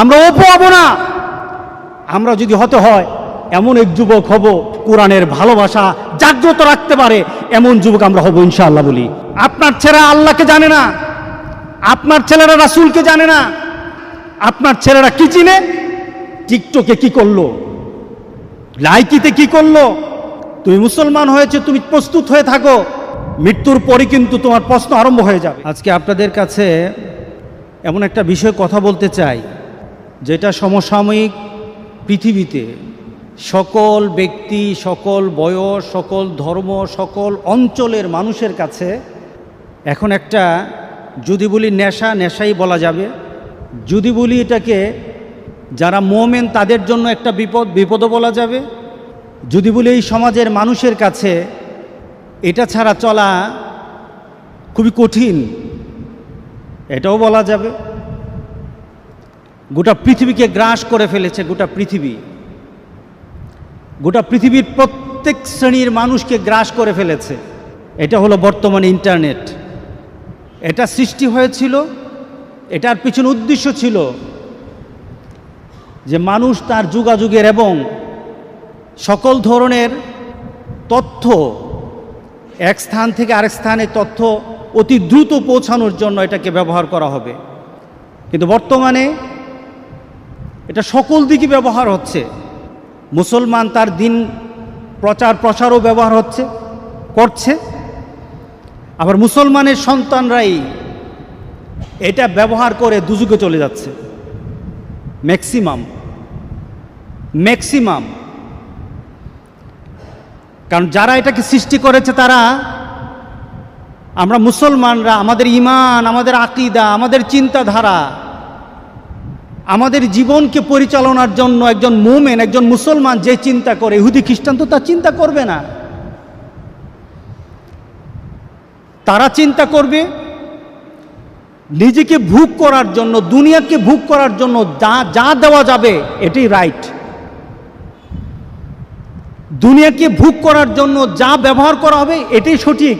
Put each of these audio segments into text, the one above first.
আমরা অপু হব না। আমরা যদি হতে হয়, এমন এক যুবক হব, কোরআনের ভালোবাসা জাগ্রত রাখতে পারে, এমন যুবক আমরা হব ইনশাআল্লাহ বলি। আপনার ছেলেরা আল্লাহকে জানে না, আপনার ছেলেরা রাসুলকে জানে না, আপনার ছেলেরা কি চিনে? টিকটকে কি করল? লাইকিতে কি করল? তুমি মুসলমান হয়েছে, তুমি প্রস্তুত হয়ে থাকো, মৃত্যুর পরে কিন্তু তোমার প্রশ্ন আরম্ভ হয়ে যাবে। আজকে আপনাদের কাছে এমন একটা বিষয় কথা বলতে চাই। যেটা সমসাময়িক পৃথিবীতে সকল ব্যক্তি, সকল বয়স, সকল ধর্ম, সকল অঞ্চলের মানুষের কাছে এখন একটা যদি বলি নেশা, নেশাই বলা যাবে। যদি বলি এটাকে যারা মোমেন তাদের জন্য একটা বিপদ, বিপদও বলা যাবে। যদি বলি এই সমাজের মানুষের কাছে এটা ছাড়া চলা খুবই কঠিন, এটাও বলা যাবে। গোটা পৃথিবীকে গ্রাস করে ফেলেছে গোটা পৃথিবী। গোটা পৃথিবীর প্রত্যেক শ্রেণির মানুষকে গ্রাস করে ফেলেছে। এটা হলো বর্তমানে ইন্টারনেট। এটা সৃষ্টি হয়েছিল, এটার পিছনে উদ্দেশ্য ছিল যে মানুষ তার যুগাযুগের এবং সকল ধরনের তথ্য, এক স্থান থেকে আরেক স্থানে তথ্য অতি দ্রুত পৌঁছানোর জন্য এটাকে ব্যবহার করা হবে। কিন্তু বর্তমানে এটা সকল দিকে ব্যবহার হচ্ছে। মুসলমান তার দিন প্রচার প্রসারও ব্যবহার হচ্ছে, করছে। আবার মুসলমানের সন্তানরাই এটা ব্যবহার করে দুযুগে চলে যাচ্ছে। Maximum maximum. কারণ যারা এটাকে সৃষ্টি করেছে তারা আমরা মুসলমানরা, আমাদের ইমান, আমাদের আকিদা, আমাদের চিন্তাধারা আমাদের জীবনকে পরিচালনার জন্য একজন মোমেন, একজন মুসলমান যে চিন্তা করে, ইহুদি, খ্রিস্টান তো তা চিন্তা করবে না। তারা চিন্তা করবে, নিজেকে ভোগ করার জন্য, দুনিয়াকে ভোগ করার জন্য যা যা দেওয়া যাবে, এটাই রাইট দুনিয়াকে ভোগ করার জন্য যা ব্যবহার করা হবে, এটাই সঠিক।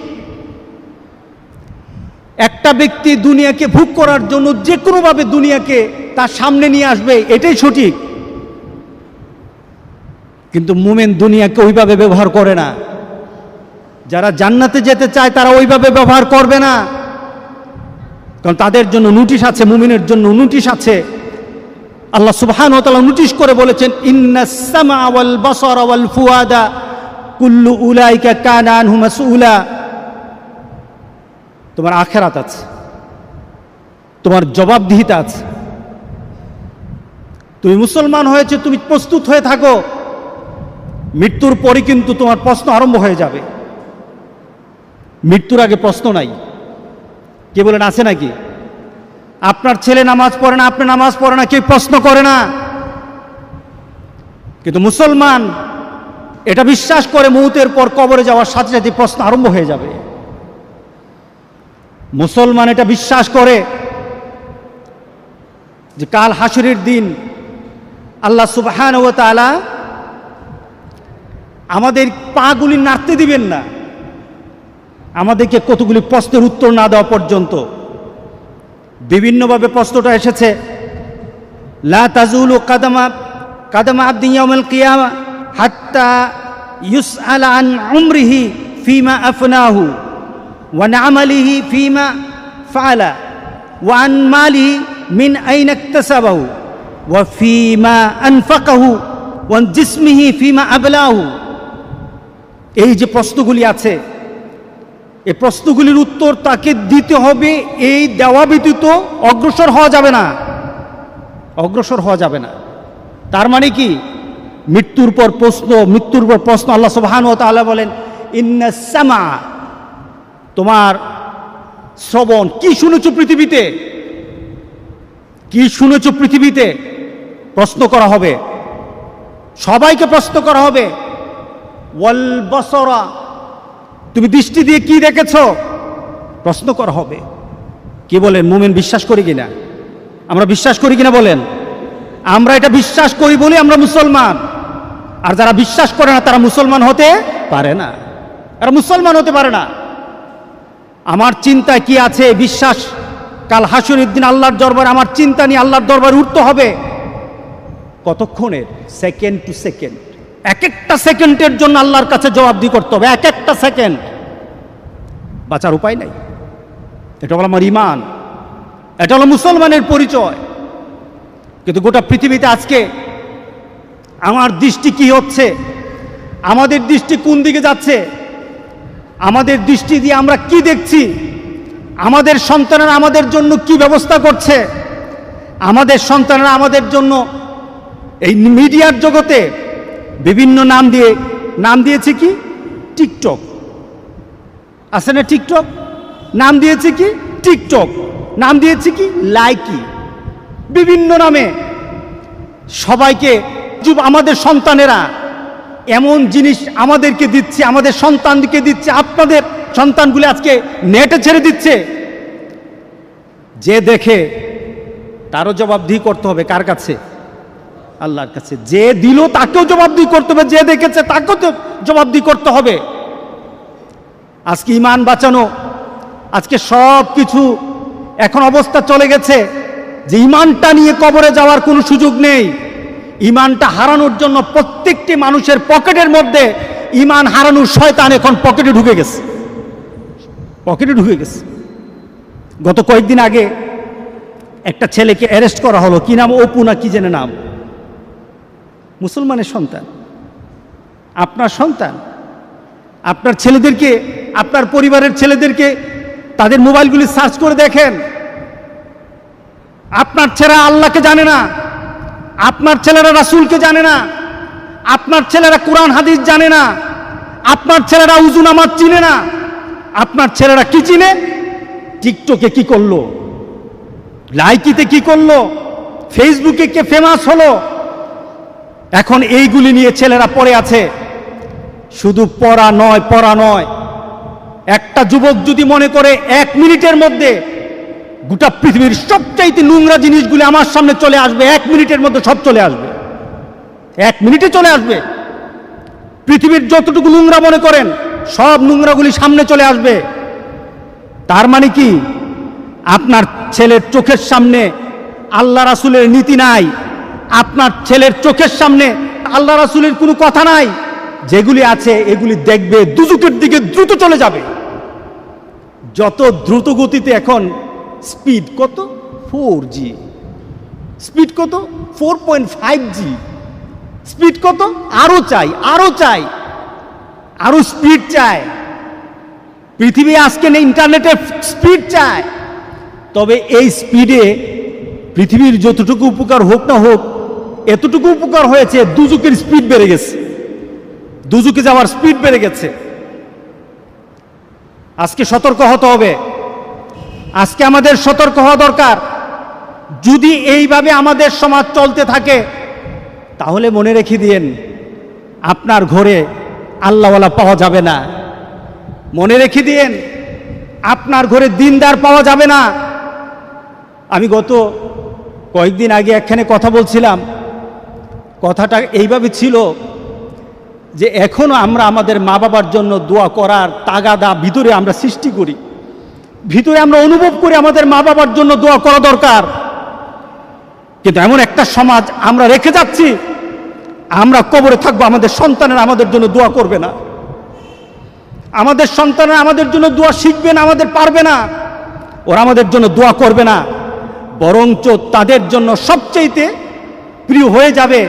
একটা ব্যক্তি দুনিয়াকে ভোগ করার জন্য যে কোনোভাবে দুনিয়াকে তার সামনে নিয়ে আসবে, এটাই সঠিক। কিন্তু মুমেন দুনিয়াকে ওইভাবে ব্যবহার করে না। যারা জান্নাতে যেতে চায়, তারা ওইভাবে ব্যবহার করবে না। কারণ তাদের জন্য নোটিশ আছে, মুমিনের জন্য নোটিশ আছে। আল্লাহ সুবহান ও তাআলা নোটিশ করে বলেছেন ইন্নাস সামা ওয়াল বাসারা ওয়াল ফুয়াদা কুল্লু উলাইকা কানা আনহু মাসউলা। তোমার আখেরাত আছে। তোমার জবাবদিহিতা আছে। তুমি মুসলমান হয়েছে, তুমি প্রস্তুত হয়ে থাকো। মৃত্যুর পরে কিন্তু তোমার প্রশ্ন আরম্ভ হয়ে যাবে। মৃত্যুর আগে প্রশ্ন নাই। কে বলেন, আছে নাকি? আপনার ছেলে নামাজ পড়ে না, আপনি নামাজ পড়ে না, কেউ প্রশ্ন করে না। কিন্তু মুসলমান এটা বিশ্বাস করে মুহূর্তের পর কবরে যাওয়ার সাথে সাথে প্রশ্ন আরম্ভ হয়ে যাবে। মুসলমান এটা বিশ্বাস করে যে কাল হাসুরের দিন আল্লাহ সুবহান ও তাআলা আমাদের পাগুলি নাড়তে দিবেন না। আমাদেরকে কতগুলি প্রশ্নের উত্তর না দেওয়া পর্যন্ত। বিভিন্নভাবে প্রশ্নটা এসেছে, লা তাজুলু কাদামা কাদামা আব্দি ইয়াউমাল কিয়ামা হাত্তা ইউসআল আন উমরিহি ফিমা আফনাহু ওয়া নামালিহি ফিমা ফাআলা ওয়া আন মালিহি মিন আইনা ইকতাসাবাহু। ফিমা এই যে প্রশ্নগুলি আছে, এই প্রশ্নগুলির উত্তর তাকে দিতে হবে, এই দেওয়া ব্যতীত অগ্রসর হওয়া যাবে না। অগ্রসর হওয়া যাবে না। তার মানে কি? মৃত্যুর পর প্রশ্ন, মৃত্যুর পর প্রশ্ন আল্লাহ সুবহান ও তাআলা বলেন ইন্নাসামা তোমার শ্রবণ কি শুনেছ পৃথিবীতে? কি শুনেছ পৃথিবীতে? প্রশ্ন করা হবে। সবাইকে প্রশ্ন করা হবে। ওয়াল বসরা, তুমি দৃষ্টি দিয়ে কি দেখেছ? প্রশ্ন করা হবে। কি বলেন, মোমেন বিশ্বাস করি কিনা? আমরা বিশ্বাস করি কিনা বলেন? আমরা এটা বিশ্বাস করি বলে আমরা মুসলমান। আর যারা বিশ্বাস করে না, তারা মুসলমান হতে পারে না। এরা মুসলমান হতে পারে না। আমার চিন্তায় কি আছে? বিশ্বাস, কাল হাসুর দিন আল্লাহর দরবারে আমার চিন্তা নিয়ে আল্লাহর দরবারে উঠতে হবে। কতক্ষণের? সেকেন্ড টু সেকেন্ড এক একটা সেকেন্ডের জন্য আল্লাহর কাছে জবাবদি করতে হবে এক একটা সেকেন্ড। বাঁচার উপায় নাই। এটা হলো আমার ইমান এটা হলো মুসলমানের পরিচয়। কিন্তু গোটা পৃথিবীতে আজকে আমার দৃষ্টি কি হচ্ছে? আমাদের দৃষ্টি কোন দিকে যাচ্ছে? আমাদের দৃষ্টি দিয়ে আমরা কি দেখছি? আমাদের সন্তানেরা আমাদের জন্য কি ব্যবস্থা করছে? আমাদের সন্তানেরা আমাদের জন্য এই মিডিয়ার জগতে বিভিন্ন নাম দিয়ে, নাম দিয়েছে কি? টিকটক। আছে না টিকটক? নাম দিয়েছে কি? টিকটক। নাম দিয়েছে কি? লাইকি। বিভিন্ন নামে সবাইকে আমাদের সন্তানেরা এমন জিনিস আমাদেরকে দিচ্ছে, আমাদের সন্তানকে দিচ্ছে, আপনাদের সন্তানগুলি আজকে নেটে ছেড়ে দিচ্ছে। যে দেখে তারও জবাবদিহি করতে হবে কার কাছে? আল্লাহর কাছে। যে দিল তাকেও জবাবদি করতে হবে, যে দেখেছে তাকেও তো জবাবদিহি করতে হবে। আজকে ইমান বাঁচানো, আজকে সব কিছু এখন অবস্থা চলে গেছে, যে ইমানটা নিয়ে কবরে যাওয়ার কোনো সুযোগ নেই। ইমানটা হারানোর জন্য প্রত্যেকটি মানুষের পকেটের মধ্যে ইমান হারানোর শয়তান এখন পকেটে ঢুকে গেছে। পকেটে ঢুকে গেছে। গত কয়েকদিন আগে একটা ছেলেকে অ্যারেস্ট করা হলো। কি নাম? অপু না কি জেনে নাম? মুসলমানের সন্তান, আপনার সন্তান, আপনার ছেলেদেরকে, আপনার পরিবারের ছেলেদেরকে তাদের মোবাইলগুলি সার্চ করে দেখেন। আপনার ছেলেরা আল্লাহকে জানে না, আপনার ছেলেরা রাসুলকে জানে না, আপনার ছেলেরা কোরআন, হাদিস জানে না, আপনার ছেলেরা উজু, নামাজ চিনে না, আপনার ছেলেরা কি চিনে? টিকটকে কি করল? লাইকিতে কি করল? ফেসবুকে কে ফেমাস হলো? এখন এইগুলি নিয়ে ছেলেরা পড়ে আছে। শুধু পড়া নয় পড়া নয়। একটা যুবক যদি মনে করে এক মিনিটের মধ্যে গোটা পৃথিবীর সবচাইতে নোংরা জিনিসগুলি আমার সামনে চলে আসবে, এক মিনিটের মধ্যে সব চলে আসবে। এক মিনিটে চলে আসবে। পৃথিবীর যতটুকু নোংরা মনে করেন, সব নোংরাগুলি সামনে চলে আসবে। তার মানে কি? আপনার ছেলের চোখের সামনে আল্লাহ রাসুলের নীতি নাই। আপনার ছেলের চোখের সামনে আল্লাহ রাসুলের কোনো কথা নাই। যেগুলি আছে, এগুলি দেখবে দুজুকের দিকে দ্রুত চলে যাবে। যত দ্রুত গতিতে এখন স্পিড কত? Four G. স্পিড কত? Four point five G. Speed কত? আরও চাই আরও চাই আরও স্পিড চায় পৃথিবী আজকে নেই ইন্টারনেটের স্পিড চায় তবে এই স্পিডে পৃথিবীর যতটুকু উপকার হোক না হোক এতটুকু উপকার হয়েছে দুজুকের স্পিড বেড়ে গেছে। দুজুকে যাওয়ার স্পিড বেড়ে গেছে। আজকে সতর্ক হতে হবে। আজকে আমাদের সতর্ক হওয়া দরকার। যদি এইভাবে আমাদের সমাজ চলতে থাকে, তাহলে মনে রেখে দিয়েন আপনার ঘরে আল্লাহওয়ালা পাওয়া যাবে না। মনে রেখে দিয়েন আপনার ঘরে দিনদার পাওয়া যাবে না। আমি গত কয়েকদিন আগে একখানে কথা বলছিলাম। কথাটা এইভাবে ছিল যে এখনও আমরা আমাদের মা বাবার জন্য দোয়া করার তাগাদা ভিতরে আমরা সৃষ্টি করি। ভিতরে আমরা অনুভব করি আমাদের মা বাবার জন্য দোয়া করা দরকার। কিন্তু এমন একটা সমাজ আমরা রেখে যাচ্ছি, আমরা কবরে থাকব, আমাদের সন্তানেরা আমাদের জন্য দোয়া করবে না। আমাদের সন্তানেরা আমাদের জন্য দোয়া শিখবে না, আমাদের পারবে না। ওরা আমাদের জন্য দোয়া করবে না। বরঞ্চ তাদের জন্য সবচেয়েতে প্রিয় হয়ে যাবে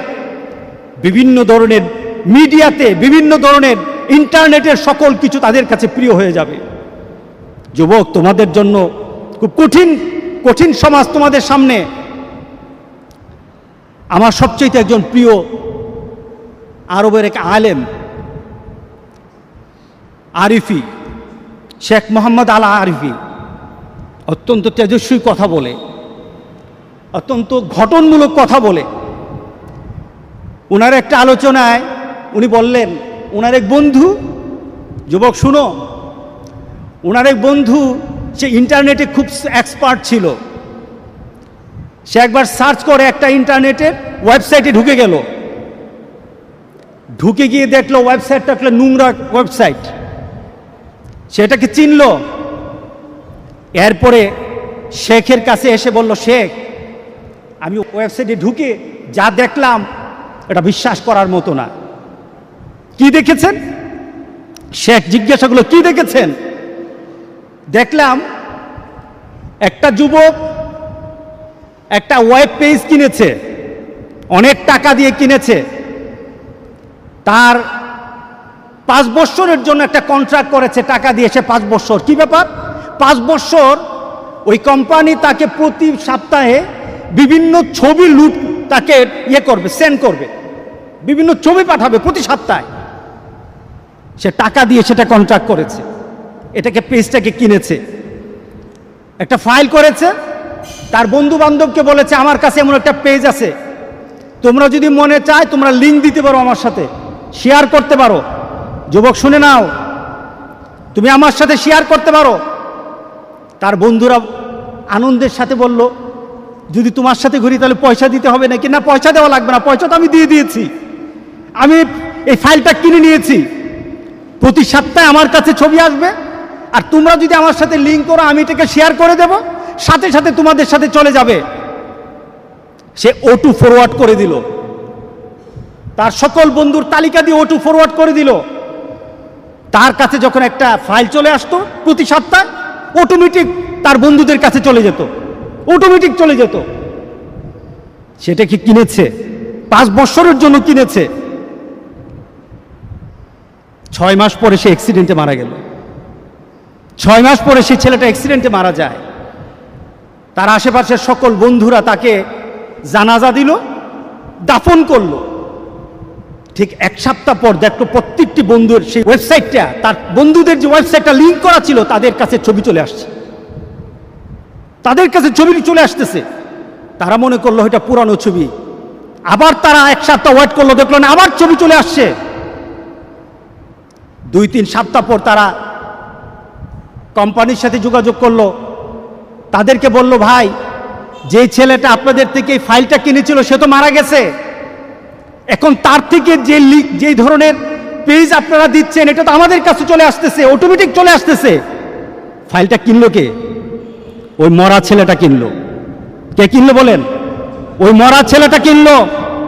বিভিন্ন ধরনের মিডিয়াতে, বিভিন্ন ধরনের ইন্টারনেটের সকল কিছু তাদের কাছে প্রিয় হয়ে যাবে। যুবক, তোমাদের জন্য খুব কঠিন কঠিন সমাজ তোমাদের সামনে। আমার সবচেয়ে একজন প্রিয় আরবের এক আলেম, আরিফি, শেখ মোহাম্মদ আলা আরিফি, অত্যন্ত তেজস্বী কথা বলে, অত্যন্ত ঘটনমূলক কথা বলে। ওনার একটা আলোচনায় উনি বললেন ওনার এক বন্ধু, যুবক শুনো ওনার এক বন্ধু, সে ইন্টারনেটে খুব এক্সপার্ট ছিল। সে একবার সার্চ করে একটা ইন্টারনেটের ওয়েবসাইটে ঢুকে গেল। ঢুকে গিয়ে দেখল ওয়েবসাইটটা একটা নোংরা ওয়েবসাইট সেটাকে চিনল। এরপরে শেখের কাছে এসে বলল, শেখ, আমি ওয়েবসাইটে ঢুকে যা দেখলাম এটা বিশ্বাস করার মতো না। কি দেখেছেন? শেখ জিজ্ঞাসা করল, কি দেখেছেন? দেখলাম একটা যুবক একটা ওয়েব পেজ কিনেছে, অনেক টাকা দিয়ে কিনেছে। তার পাঁচ বছরের জন্য একটা কন্ট্রাক্ট করেছে, টাকা দিয়ে সে পাঁচ বছর কি ব্যাপার? পাঁচ বছর ওই কোম্পানি তাকে প্রতি সপ্তাহে বিভিন্ন ছবি লুট, তাকে ইয়ে করবে সেন্ড করবে। বিভিন্ন ছবি পাঠাবে প্রতি সপ্তাহে। সে টাকা দিয়ে সেটা কন্ট্রাক্ট করেছে। এটাকে পেজটাকে কিনেছে। একটা ফাইল করেছে। তার বন্ধু বান্ধবকে বলেছে, আমার কাছে এমন একটা পেজ আছে। তোমরা যদি মনে চায় তোমরা লিঙ্ক দিতে পারো আমার সাথে। শেয়ার করতে পারো। যুবক, শুনে নাও। তুমি আমার সাথে শেয়ার করতে পারো। তার বন্ধুরা আনন্দের সাথে বলল, যদি তোমার সাথে ঘুরি তাহলে পয়সা দিতে হবে নাকি? না, পয়সা দেওয়া লাগবে না। পয়সা তো আমি দিয়ে দিয়েছি। আমি এই ফাইলটা কিনে নিয়েছি। প্রতি সপ্তাহে আমার কাছে ছবি আসবে। আর তোমরা যদি আমার সাথে লিঙ্ক করো, আমি এটাকে শেয়ার করে দেব। সাথে সাথে তোমাদের সাথে চলে যাবে। সে ওটু ফরওয়ার্ড করে দিল। তার সকল বন্ধুর তালিকা দিয়ে ওটু ফরওয়ার্ড করে দিল। তার কাছে যখন একটা ফাইল চলে আসতো, প্রতি সপ্তাহে অটোমেটিক তার বন্ধুদের কাছে চলে যেত। অটোমেটিক চলে যেত। সেটা কি কিনেছে? পাঁচ বছরের জন্য কিনেছে। ছয় মাস পরে সে অ্যাক্সিডেন্টে মারা গেল। ছয় মাস পরে সেই ছেলেটা অ্যাক্সিডেন্টে মারা যায়। তার আশেপাশের সকল বন্ধুরা তাকে জানাজা দিল, দাফন করল। ঠিক এক সপ্তাহ পর দেখল প্রত্যেকটি বন্ধুর সেই ওয়েবসাইটটা তার বন্ধুদের যে ওয়েবসাইটটা লিঙ্ক করা ছিল, তাদের কাছে ছবি চলে আসছে। তাদের কাছে ছবি চলে আসতেছে। তারা মনে করল, এটা পুরানো ছবি। আবার তারা এক সপ্তাহ ওয়েট করল, দেখল না, আবার ছবি চলে আসছে। দুই তিন সপ্তাহ পর তারা কোম্পানির সাথে যোগাযোগ করল। তাদেরকে বলল, ভাই যে ছেলেটা আপনাদের থেকে ফাইলটা কিনেছিল, সে তো মারা গেছে। এখন তার থেকে যে লিক যেই ধরনের পেজ আপনারা দিচ্ছেন, এটা তো আমাদের কাছে চলে আসতেছে অটোমেটিক চলে আসতেছে। ফাইলটা কিনলো কে? ওই মরা ছেলেটা কিনলো। কে কিনলো বলেন? ওই মরা ছেলেটা কিনলো।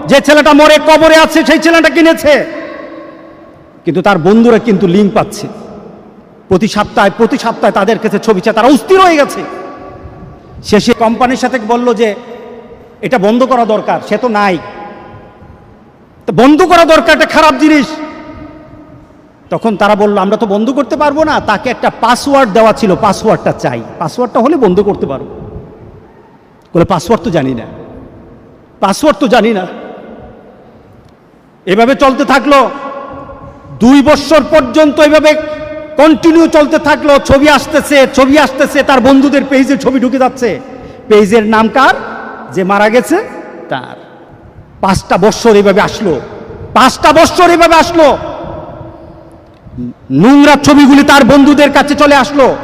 যে ছেলেটা মরে কবরে আছে, সেই ছেলেটা কিনেছে। কিন্তু তার বন্ধুরা কিন্তু লিঙ্ক পাচ্ছে। প্রতি সপ্তাহে প্রতি সপ্তাহে তাদের কাছে ছবি চায়, তারা অস্থির হয়ে গেছে। শেষে কোম্পানির সাথে বলল যে, এটা বন্ধ করা দরকার, সে তো নাই। তো বন্ধ করা দরকার একটা খারাপ জিনিস। তখন তারা বলল, আমরা তো বন্ধ করতে পারব না, তাকে একটা পাসওয়ার্ড দেওয়া ছিল পাসওয়ার্ডটা চাই। পাসওয়ার্ডটা হলে বন্ধ করতে পারব বলে পাসওয়ার্ড তো জানি না। পাসওয়ার্ড তো জানি না। এভাবে চলতে থাকল। দুই বছর পর্যন্ত এভাবে কন্টিনিউ চলতে থাকল ছবি আসতেছে ছবি আসতেছে, তার বন্ধুদের পেজে ছবি ঢুকে যাচ্ছে। পেজের নাম কার? যে মারা গেছে, তার। পাঁচটা বৎসর এভাবে আসলো। পাঁচটা বৎসর এভাবে আসলো। নোংরা ছবিগুলি তার বন্ধুদের কাছে চলে আসলো।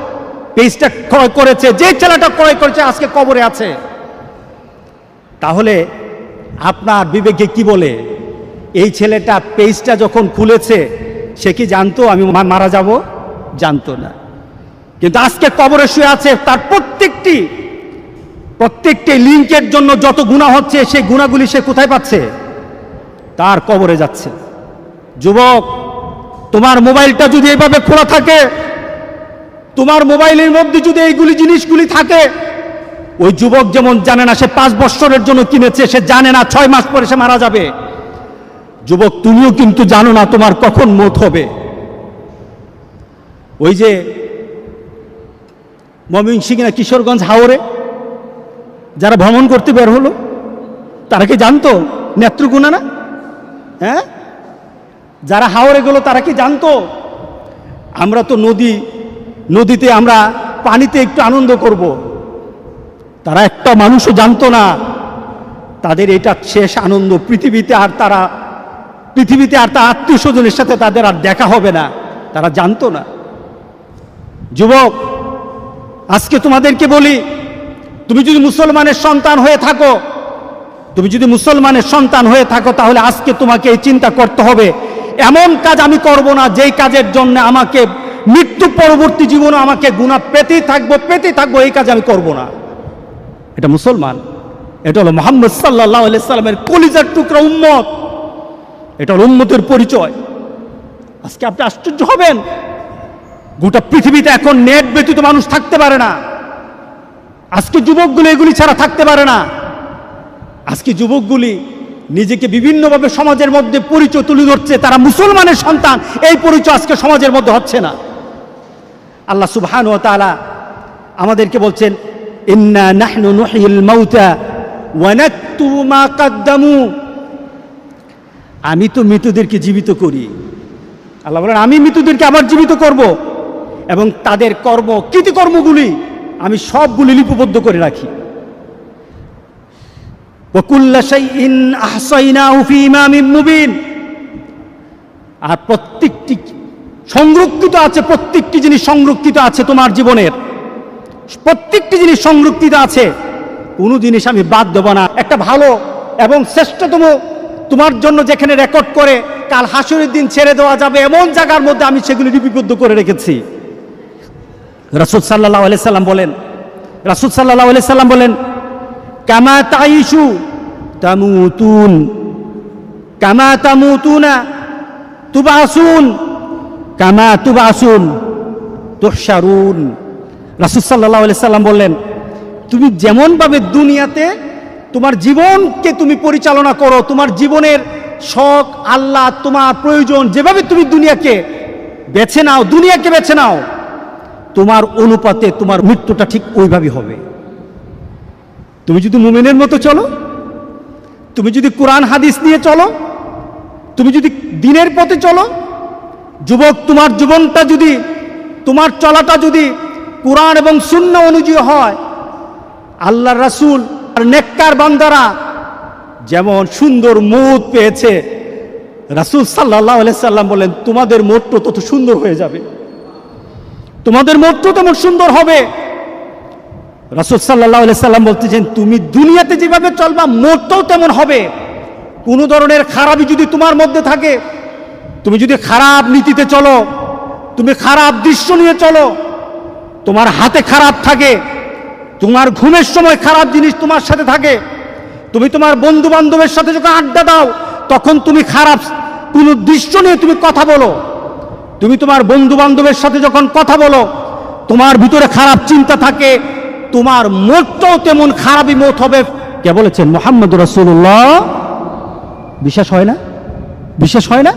পেজটা ক্রয় করেছে, যে ছেলেটা ক্রয় করেছে আজকে কবরে আছে। তাহলে আপনার বিবেকে কি বলে? এই ছেলেটা পেজটা যখন খুলেছে সে কি জানতো আমি মারা যাব? জানতো না। কিন্তু আজকে কবরে শুয়ে আছে তার প্রত্যেকটি প্রত্যেকটি লিঙ্কের জন্য যত গুণা হচ্ছে, সেই গুণাগুলি সে কোথায় পাচ্ছে? তার কবরে যাচ্ছে। যুবক, তোমার মোবাইলটা যদি এইভাবে খোলা থাকে, তোমার মোবাইলের মধ্যে যদি এইগুলি জিনিসগুলি থাকে, ওই যুবক যেমন জানে না সে পাঁচ বছরের জন্য কিনেছে, সে জানে না ছয় মাস পরে সে মারা যাবে। যুবক, তুমিও কিন্তু জানো না তোমার কখন মত হবে। ওই যে ময়মনসিংহ না কিশোরগঞ্জ হাওরে, যারা ভ্রমণ করতে বের হলো, তারা কি জানতো? নেত্রকোনা না? হ্যাঁ? যারা হাওরে গেল, তারা কি জানতো? আমরা তো নদী, নদীতে আমরা পানিতে একটু আনন্দ করব। তারা একটা মানুষও জানতো না, তাদের এটা শেষ আনন্দ। পৃথিবীতে আর তারা পৃথিবীতে আর তার আত্মীয় স্বজনের সাথে তাদের আর দেখা হবে না, তারা জানতো না। যুবক, আজকে তোমাদেরকে বলি, তুমি যদি মুসলমানের সন্তান হয়ে থাকো, তুমি যদি মুসলমানের সন্তান হয়ে থাকো, তাহলে আজকে তোমাকে এই চিন্তা করতে হবে, এমন কাজ আমি করব না, যেই কাজের জন্য আমাকে মৃত্যু পরবর্তী জীবনে আমাকে গুণা পেতেই থাকব পেতেই থাকব, এই কাজ আমি করব না। এটা মুসলমান, এটা হলো মোহাম্মদ সাল্লাহ সাল্লামের কলিজার টুকরা উম্মত। এটা হলো উম্মতের পরিচয়। আজকে আপনি আশ্চর্য হবেন। গোটা পৃথিবীতে এখন নেট ব্যতীত মানুষ থাকতে পারে না। আজকে যুবকগুলো এগুলি ছাড়া থাকতে পারে না। আজকে যুবকগুলি নিজেকে বিভিন্নভাবে সমাজের মধ্যে পরিচয় তুলে ধরছে। তারা মুসলমানের সন্তান, এই পরিচয় আজকে সমাজের মধ্যে হচ্ছে না। আল্লাহ সুবহান ও তাআলা আমাদেরকে বলছেন, ইন্না নাহনু নুহিল মাউতা ওয়া নাকতুবু মা কাদ্দামু। আমি তো মৃতদেরকে জীবিত করি। আল্লাহ বলেন, আমি মৃতদেরকে আবার জীবিত করব এবং তাদের কর্ম, কৃতিকর্মগুলি আমি সবগুলি লিপিবদ্ধ করে রাখি। আর প্রত্যেকটি সংরক্ষিত আছে, প্রত্যেকটি জিনিস সংরক্ষিত আছে তোমার জীবনের। প্রত্যেকটি জিনিস সংরক্ষিত আছে। কোনো জিনিস আমি বাদ দেব না একটা ভালো এবং শ্রেষ্ঠতম তোমার জন্য যেখানে রেকর্ড করে, কাল হাসুরের দিন ছেড়ে দেওয়া যাবে, এমন জায়গার মধ্যে আমি সেগুলি লিপিবদ্ধ করে রেখেছি। রাসুল সাল্লাহ আলি সাল্লাম বলেন, রাসুল সাল্লাহ আলি সাল্লাম বলেন, কামা তাইশু তামুতুন, কামা তামুতুনা তুবাসুন, কামা তুবাসুন তুহশারুন। রাসুল সাল্লাহ আলি সাল্লাম বললেন, তুমি যেমনভাবে দুনিয়াতে তোমার জীবনকে তুমি পরিচালনা করো, তোমার জীবনের শখ আল্লাহ তোমার প্রয়োজন, যেভাবে তুমি দুনিয়াকে বেছে নাও, দুনিয়াকে বেছে নাও, তোমার অনুপাতে তোমার মৃত্যুটা ঠিক ওইভাবেই হবে। তুমি যদি মুমিনের মতো চলো, তুমি যদি কোরআন, হাদিস নিয়ে চলো, তুমি যদি দিনের পথে চলো, যুবক, তোমার জীবনটা যদি, তোমার চলাটা যদি কোরআন এবং শূন্য অনুযায়ী হয় আল্লাহ রাসূল আর নেককার বান্দারা যেমন সুন্দর মুদ পেয়েছে। রাসূল সাল্লাহ সাল্লাম বলেন তোমাদের মোটটা তত সুন্দর হয়ে যাবে। তোমাদের মোটটা তেমন সুন্দর হবে। রাসূল সাল্লাহ সাল্লাম বলতেছেন, তুমি দুনিয়াতে যেভাবে চলবা মোটটাও তেমন হবে। কোনো ধরনের খারাপই যদি তোমার মধ্যে থাকে, তুমি যদি খারাপ নীতিতে চলো, তুমি খারাপ দৃশ্য নিয়ে চলো, তোমার হাতে খারাপ থাকে তোমার ঘুমের সময় খারাপ জিনিস তোমার সাথে থাকে, তুমি তোমার বন্ধু বান্ধবের সাথে যখন আড্ডা দাও, তখন তুমি খারাপ কোনো দৃশ্য নিয়ে তুমি কথা বলো। তুমি তোমার বন্ধু বান্ধবের সাথে যখন কথা বলো, তোমার ভিতরে খারাপ চিন্তা থাকে, তোমার মোটটাও তেমন খারাপই মোট হবে। কে বলেছেন? মোহাম্মদ রসুল্লাহ বিশ্বাস হয় না? বিশ্বাস হয় না?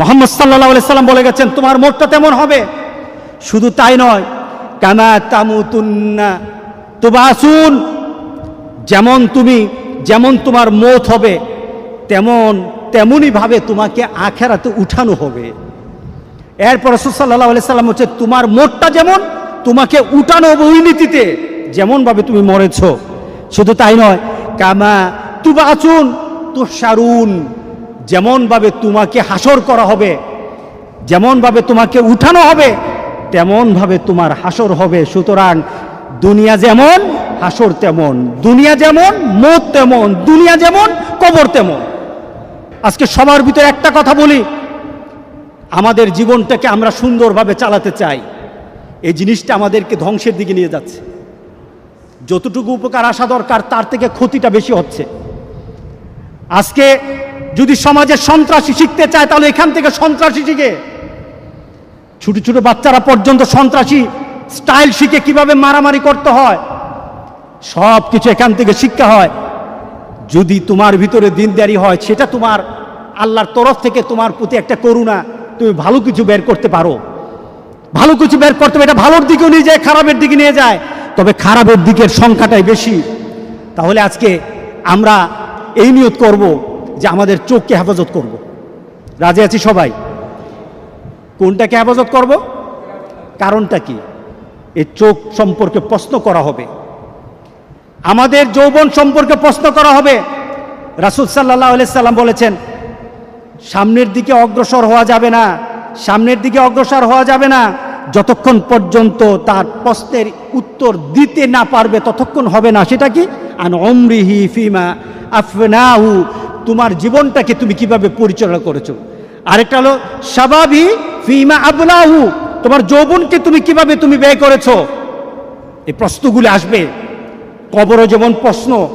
মোহাম্মদ সাল্লাহ সাল্লাম বলে গেছেন, তোমার মোটটা তেমন হবে। শুধু তাই নয় কামা তামুতুন্না। তুবাসুন, যেমন তুমি, যেমন তোমার মত হবে, তেমন তেমনই ভাবে তোমাকে আখেরাতে উঠানো হবে। এরপর রসুল্লাহ আলি সাল্লাম হচ্ছে তোমার মোটটা যেমন, তোমাকে উঠানো হবে ওই নীতিতে যেমনভাবে তুমি মরেছ। শুধু তাই নয়, কামা তুবা তুবাসুন তুষারুন যেমনভাবে তোমাকে হাসর করা হবে যেমনভাবে তোমাকে উঠানো হবে তেমনভাবে তোমার হাসর হবে। সুতরাং দুনিয়া যেমন, হাসর তেমন। দুনিয়া যেমন, মত তেমন। দুনিয়া যেমন, কবর তেমন। আজকে সবার ভিতরে একটা কথা বলি। আমাদের জীবনটাকে আমরা সুন্দরভাবে চালাতে চাই। এই জিনিসটা আমাদেরকে ধ্বংসের দিকে নিয়ে যাচ্ছে। যতটুকু উপকার আসা দরকার, তার থেকে ক্ষতিটা বেশি হচ্ছে। আজকে যদি সমাজের সন্ত্রাসী শিখতে চায়, তাহলে এখান থেকে সন্ত্রাসী শিখে। ছোট ছোট বাচ্চারা পর্যন্ত সন্ত্রাসী স্টাইল শিখে কীভাবে মারামারি করতে হয় সব কিছু এখান থেকে শিক্ষা হয়। যদি তোমার ভিতরে দিনদারি হয়, সেটা তোমার আল্লাহর তরফ থেকে তোমার প্রতি একটা করুণা, তুমি ভালো কিছু বের করতে পারো। ভালো কিছু বের করতে এটা ভালোর দিকেও নিয়ে যায়, খারাপের দিকে নিয়ে যায়। তবে খারাপের দিকের সংখ্যাটাই বেশি। তাহলে আজকে আমরা এই নিয়ত করব যে আমাদের চোখকে হেফাজত করব। রাজি আছি সবাই? কোনটাকে হেফাজত করব? কারণটা কি? এই চোখ সম্পর্কে প্রশ্ন করা হবে। আমাদের যৌবন সম্পর্কে প্রশ্ন করা হবে। রাসুল সাল্লাহ সাল্লাম বলেছেন, সামনের দিকে অগ্রসর হওয়া যাবে না, সামনের দিকে অগ্রসর হওয়া যাবে না, যতক্ষণ পর্যন্ত তার প্রশ্নের উত্তর দিতে না পারবে ততক্ষণ হবে না। সেটা কি? আন অমরিহি ফিমা আফনাহু। তোমার জীবনটাকে তুমি কীভাবে পরিচালনা করেছ? আরেকটা হলো স্বাভাবি ফিমা আবলাহু। তোমার যৌবনকে তুমি কীভাবে তুমি ব্যয় করেছ? এই প্রশ্নগুলি আসবে। কবরও যেমন প্রশ্ন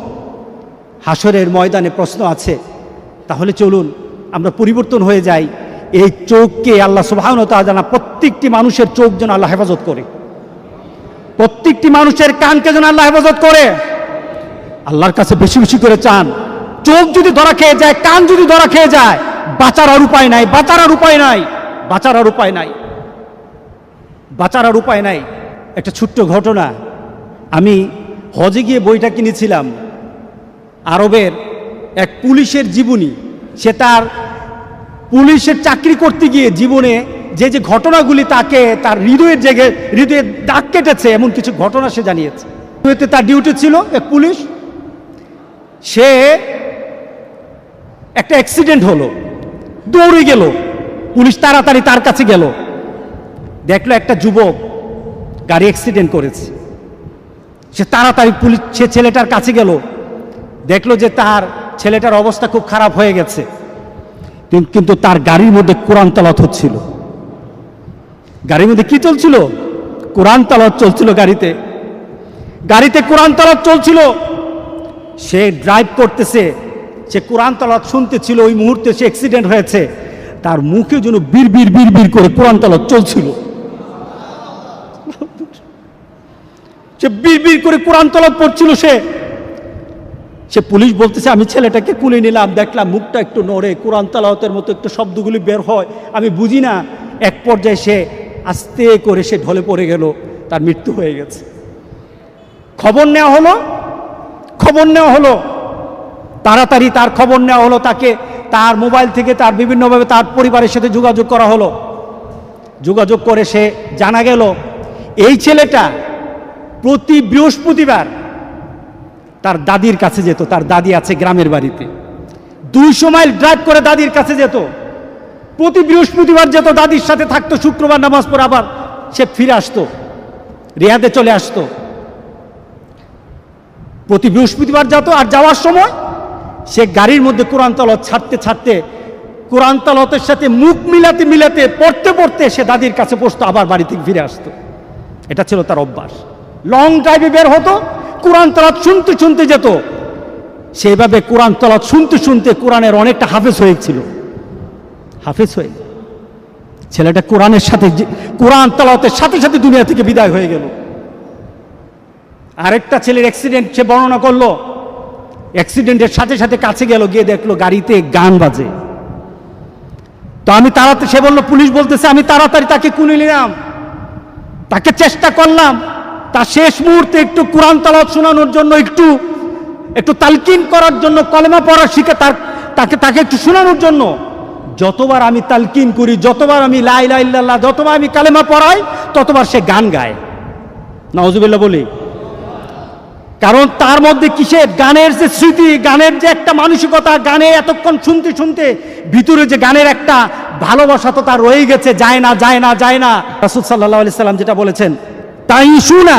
হাসরের ময়দানে প্রশ্ন আছে। তাহলে চলুন, আমরা পরিবর্তন হয়ে যাই। এই চোখকে আল্লাহ সুবাহন জানা প্রত্যেকটি মানুষের চোখ যেন আল্লাহ হেফাজত করে। প্রত্যেকটি মানুষের কানকে যেন আল্লাহ হেফাজত করে। আল্লাহর কাছে বেশি বেশি করে চান। চোখ যদি ধরা খেয়ে যায়, কান যদি ধরা খেয়ে যায়, বাঁচার আর উপায় নাই, বাঁচার আর উপায় নাই, বাঁচার আর উপায় নাই, বাঁচার আর উপায় নাই। একটা ছোট্ট ঘটনা। আমি হজে গিয়ে বইটা কিনেছিলাম। আরবের এক পুলিশের জীবনী। সে তার পুলিশের চাকরি করতে গিয়ে জীবনে যে যে ঘটনাগুলি তাকে তার হৃদয়ের জেগে, হৃদয়ের দাগ কেটেছে, এমন কিছু ঘটনা সে জানিয়েছে। তার ডিউটি ছিল এক পুলিশ। সে একটা অ্যাক্সিডেন্ট হলো। দৌড়ে গেল। পুলিশ তাড়াতাড়ি তার কাছে গেল। দেখল একটা যুবক গাড়ি অ্যাক্সিডেন্ট করেছে। সে তাড়াতাড়ি পুলিশ, সে ছেলেটার কাছে গেল। দেখল যে তার ছেলেটার অবস্থা খুব খারাপ হয়ে গেছে। কিন্তু তার গাড়ির মধ্যে কোরআন তালাত হচ্ছিল। গাড়ির মধ্যে কি চলছিল? কোরআন তালাত চলছিল গাড়িতে। গাড়িতে কোরআন তালাত চলছিল। সে ড্রাইভ করতেছে। সে কোরআন তালাত শুনতেছিল ওই মুহূর্তে সে অ্যাক্সিডেন্ট হয়েছে। তার মুখে যেন বীর বীর বীর বীর করে কোরআন তালাত চলছিল। সে বীর বীর করে কোরআন তলাত পড়ছিল সে। সে পুলিশ বলতেছে, আমি ছেলেটাকে কুলে নিলাম, দেখলাম মুখটা একটু নড়ে, কোরআন তালাওতের মতো একটু শব্দগুলি বের হয়। আমি বুঝি না, এক পর্যায়ে সে আস্তে করে সে ঢলে পড়ে গেল, তার মৃত্যু হয়ে গেছে। খবর নেওয়া হলো? খবর নেওয়া হলো তাড়াতাড়ি তার খবর নেওয়া হলো তাকে, তার মোবাইল থেকে তার বিভিন্নভাবে তার পরিবারের সাথে যোগাযোগ করা হলো। যোগাযোগ করে সে জানা গেল, এই ছেলেটা প্রতি বৃহস্পতিবার তার দাদির কাছে যেত, তার দাদি আছে গ্রামের বাড়িতে। দুইশো মাইল ড্রাইভ করে দাদির কাছে যেত। প্রতি বৃহস্পতিবার যেত, দাদির সাথে থাকতো, শুক্রবার নামাজ পড়ে আবার সে ফিরে আসতো, রিয়াদে চলে আসতো। প্রতি বৃহস্পতিবার যেত আর যাওয়ার সময় সে গাড়ির মধ্যে কোরআন তালত ছাড়তে ছাড়তে, কোরআন তালতের সাথে মুখ মিলাতে মিলাতে, পড়তে পড়তে সে দাদির কাছে বসতো, আবার বাড়িতে ফিরে আসতো। এটা ছিল তার অভ্যাস। লং ড্রাইভে বের হতো, কোরআন তালাত শুনতে শুনতে যেত। সেইভাবে কোরআন তালাত শুনতে শুনতে কোরআনের অনেকটা হাফেজ হয়েছিল হাফেজ হয়ে ছেলেটা কোরআনের সাথে কোরআন তালাতের সাথে সাথে দুনিয়া থেকে বিদায় হয়ে গেল। আরেকটা ছেলের অ্যাক্সিডেন্ট সে বর্ণনা করল অ্যাক্সিডেন্টের সাথে সাথে কাছে গেল, গিয়ে দেখল গাড়িতে গান বাজে। তো আমি তাড়াতাড়ি সে বলল, পুলিশ বলতেছে, আমি তাড়াতাড়ি তাকে কুলে নিলাম। তাকে চেষ্টা করলাম। তার শেষ মুহূর্তে একটু কোরআন তালাত শোনানোর জন্য একটু একটু তালকিন করার জন্য কলেমা পড়া শিখে তার, তাকে তাকে একটু শোনানোর জন্য যতবার আমি তালকিন করি, যতবার আমি লাই লাই যতবার আমি কালেমা পড়াই, ততবার সে গান গায়। নওয়াজুবিল্লাহ বলি। কারণ তার মধ্যে কিসের? গানের যে স্মৃতি, গানের যে একটা মানসিকতা গানে এতক্ষণ শুনতে শুনতে ভিতরে যে গানের একটা ভালোবাসা তো তার রয়ে গেছে, যায় না যায় না যায় না। রাসুল সাল্লাহ আলি সাল্লাম যেটা বলেছেন তাই শুনা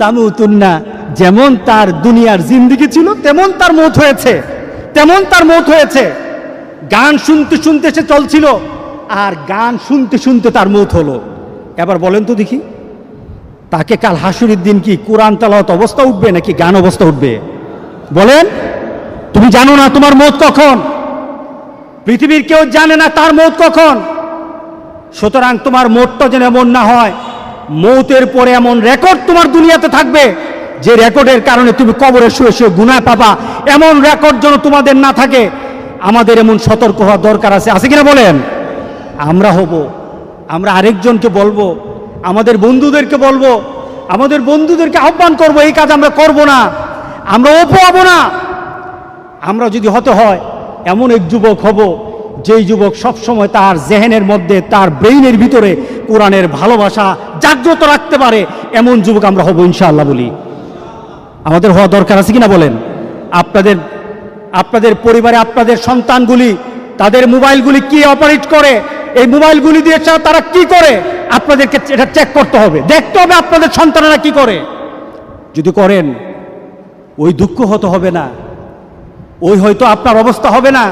তামুতুন্না যেমন তার দুনিয়ার জিন্দিগি ছিল, তেমন তার মত হয়েছে, তেমন তার মত হয়েছে। গান শুনতে শুনতে সে চলছিল, আর গান শুনতে শুনতে তার মত হলো। এবার বলেন তো দেখি। তাকে কাল হাসুরির দিন কি কোরআন তালাওয়াত অবস্থা উঠবে নাকি গান অবস্থা উঠবে? বলেন, তুমি জানো না তোমার মত কখন? পৃথিবীর কেউ জানে না তার মত কখন? সুতরাং তোমার মতটা যেন এমন না হয়, মৌতের পরে এমন রেকর্ড তোমার দুনিয়াতে থাকবে, যে রেকর্ডের কারণে তুমি কবরে শুয়ে শুয়ে গুনায় পাবা। এমন রেকর্ড যেন তোমাদের না থাকে, আমাদের এমন সতর্ক হওয়ার দরকার আছে। আছে কিনা বলেন? আমরা হব, আমরা আরেকজনকে বলব আমাদের বন্ধুদেরকে বলব, আমাদের বন্ধুদেরকে আহ্বান করব, এই কাজ আমরা করব না। আমরা ওপো হব না। আমরা যদি হতে হয়, এমন এক যুবক হব, যেই যুবক সবসময় তার জেহেনের মধ্যে, তার ব্রেইনের ভিতরে কোরআনের ভালোবাসা জাগ্রত রাখতে পারে, এমন যুবক আমরা হব ইনশাআল্লাহ বলি। আমাদের হওয়া দরকার আছে কিনা বলেন? আপনাদের আপনাদের পরিবারে আপনাদের সন্তানগুলি, তাদের মোবাইলগুলি কি অপারেট করে? এই মোবাইলগুলি দিয়ে তারা কি করে? আপনাদেরকে এটা চেক করতে হবে। দেখতে হবে আপনাদের সন্তানেরা কি করে। যদি করেন, ওই দুঃখ হতে হবে না। ওই হয়তো আপনার অবস্থা হবে না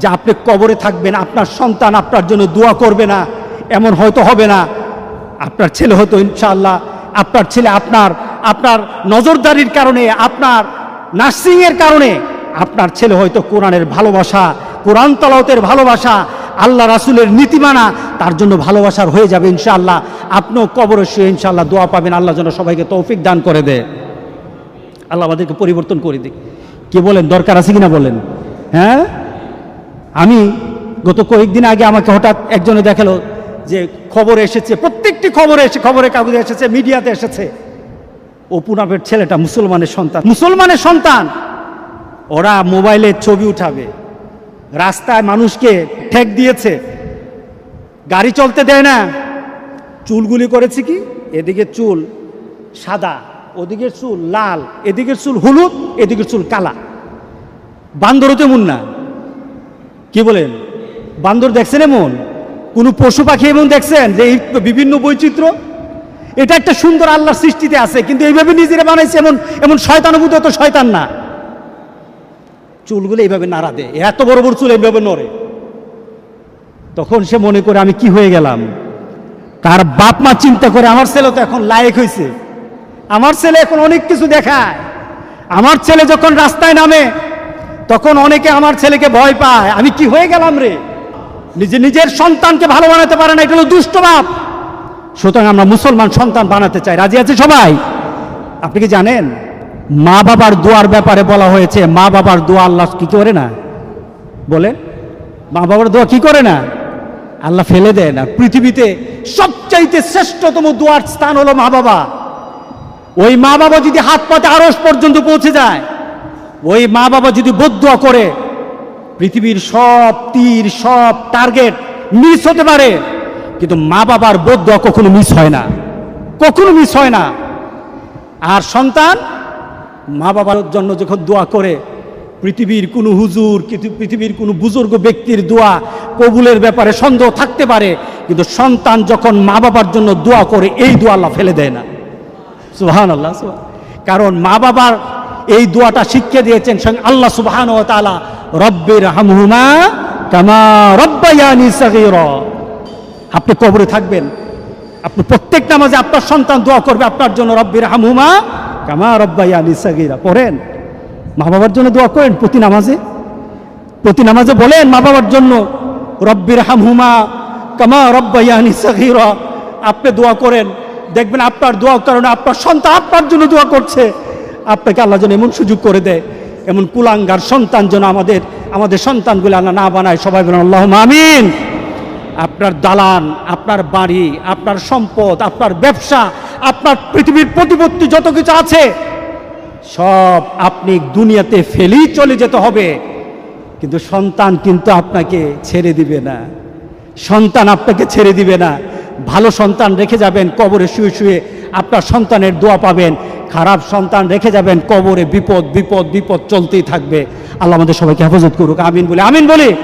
যে আপনি কবরে থাকবেন, আপনার সন্তান আপনার জন্য দোয়া করবে না, এমন হয়তো হবে না। আপনার ছেলে হয়তো ইনশাআল্লাহ, আপনার ছেলে আপনার আপনার নজরদারির কারণে, আপনার নার্সিংয়ের কারণে, আপনার ছেলে হয়তো কোরআনের ভালোবাসা, কোরআন তলাওতের ভালোবাসা আল্লাহ রাসুলের নীতিমানা, তার জন্য ভালোবাসার হয়ে যাবে ইনশাআল্লাহ। আপনিও কবরের শুয়ে ইনশাআল্লাহ দোয়া পাবেন, আল্লাহ যেন সবাইকে তৌফিক দান করে দেয় আল্লাহ আমাদেরকে পরিবর্তন করে দিক। কে বলেন, দরকার আছে কিনা বলেন? হ্যাঁ? আমি গত কয়েকদিন আগে আমাকে হঠাৎ একজনে দেখাল যে খবর এসেছে, প্রত্যেকটি খবরে এসে খবরের কাগজে এসেছে, মিডিয়াতে এসেছে। ও অপুনাবের ছেলেটা মুসলমানের সন্তান। মুসলমানের সন্তান! ওরা মোবাইলে ছবি উঠাবে। রাস্তায় মানুষকে ঠেক দিয়েছে। গাড়ি চলতে দেয় না। চুলগুলি করেছে কি? এদিকে চুল সাদা ওদিকের চুল লাল এদিকের চুল হলুদ এদিকের চুল কালা। বান্দরও তেমন না। কি বলেন? বান্দর দেখছেন এমন? কোনো পশু পাখি এমন দেখছেন যে এই বিভিন্ন বৈচিত্র্য? এটা একটা সুন্দর আল্লাহর সৃষ্টিতে আছে, কিন্তু এইভাবে নিজেরা বানাইছে এমন এমন শয়তানুভূত তো শয়তান না। চুলগুলো এইভাবে নাড়া দেয়। এত বড় বড় চুল এইভাবে নড়ে। তখন সে মনে করে, আমি কি হয়ে গেলাম? তার বাপ মা চিন্তা করে, আমার ছেলে তো এখন লায়ক হয়েছে আমার ছেলে এখন অনেক কিছু দেখায়। আমার ছেলে যখন রাস্তায় নামে, তখন অনেকে আমার ছেলেকে ভয় পায়। আমি কি হয়ে গেলাম রে? নিজে নিজের সন্তানকে ভালো বানাতে পারে না, এটা হলো দুষ্ট বাপ। সুতরাং আমরা মুসলমান সন্তান বানাতে চাই। রাজি আছে সবাই? আপনি কি জানেন? মা বাবার দোয়ার ব্যাপারে বলা হয়েছে, মা বাবার দোয়া আল্লাহ কি করে না? বলেন, মা বাবার দোয়া কি করে না? আল্লাহ ফেলে দেয় না। পৃথিবীতে সবচাইতে শ্রেষ্ঠতম দোয়ার স্থান হলো মা বাবা। ওই মা বাবা যদি হাত পাতে আরস পর্যন্ত পৌঁছে যায়, ওই মা বাবা যদি বদুয়া করে, পৃথিবীর সব তীর, সব টার্গেট মিস হতে পারে। কিন্তু মা বাবার বদুয়া কখনো মিস হয় না। কখনো মিস হয় না। আর সন্তান মা বাবার জন্য যখন দোয়া করে, পৃথিবীর কোনো হুজুর পৃথিবীর কোনো বুজুর্গ ব্যক্তির দোয়া কবুলের ব্যাপারে সন্দেহ থাকতে পারে, কিন্তু সন্তান যখন মা বাবার জন্য দোয়া করে, এই দোয়া আল্লাহ ফেলে দেয় না সুবহান আল্লাহ। কারণ মা বাবার এই দোয়াটা শিক্ষা দিয়েছেন স্বয়ং আল্লাহ সুবহান ও তালা রব্বির হামহুমা কামা সগীরা আপনি কবরে থাকবেন, আপনি প্রত্যেক নামাজে আপনার সন্তান দোয়া করবে, আপনার জন্য রব্বির হামহুমা কামা রব্বায়ানি সগীরা। পড়েন। মা বাবার জন্য দোয়া করেন প্রতি নামাজে। প্রতি নামাজে বলেন, মা বাবার জন্য রব্বির হামহুমা কামা রব্বায়ানি সগীরা। আপনি দোয়া করেন। দেখবেন আপনার দোয়ার কারণে আপনার সন্তান আপনার জন্য দোয়া করছে। আপনাকে আল্লাহ যেন এমন সুযোগ করে দেয়, এমন কুলাঙ্গার সন্তান যেন আমাদের আমাদের সন্তানগুলো আল্লাহ না বানায়। সবাই বলেন আল্লাহ আমিন। আপনার দালান, আপনার বাড়ি, আপনার সম্পদ, আপনার ব্যবসা, আপনার পৃথিবীর প্রতিপত্তি যত কিছু আছে, সব আপনি দুনিয়াতে ফেলেই চলে যেতে হবে। কিন্তু সন্তান কিন্তু আপনাকে ছেড়ে দিবে না। সন্তান আপনাকে ছেড়ে দিবে না। ভালো সন্তান রেখে যাবেন, কবরে শুয়ে শুয়ে আপনার সন্তানের দোয়া পাবেন। খারাপ সন্তান রেখে যাবেন, কবরে বিপদ বিপদ বিপদ চলতেই থাকবে। আল্লাহ আমাদের সবাইকে হেফাজত করুক, আমিন বলে, আমিন বলি।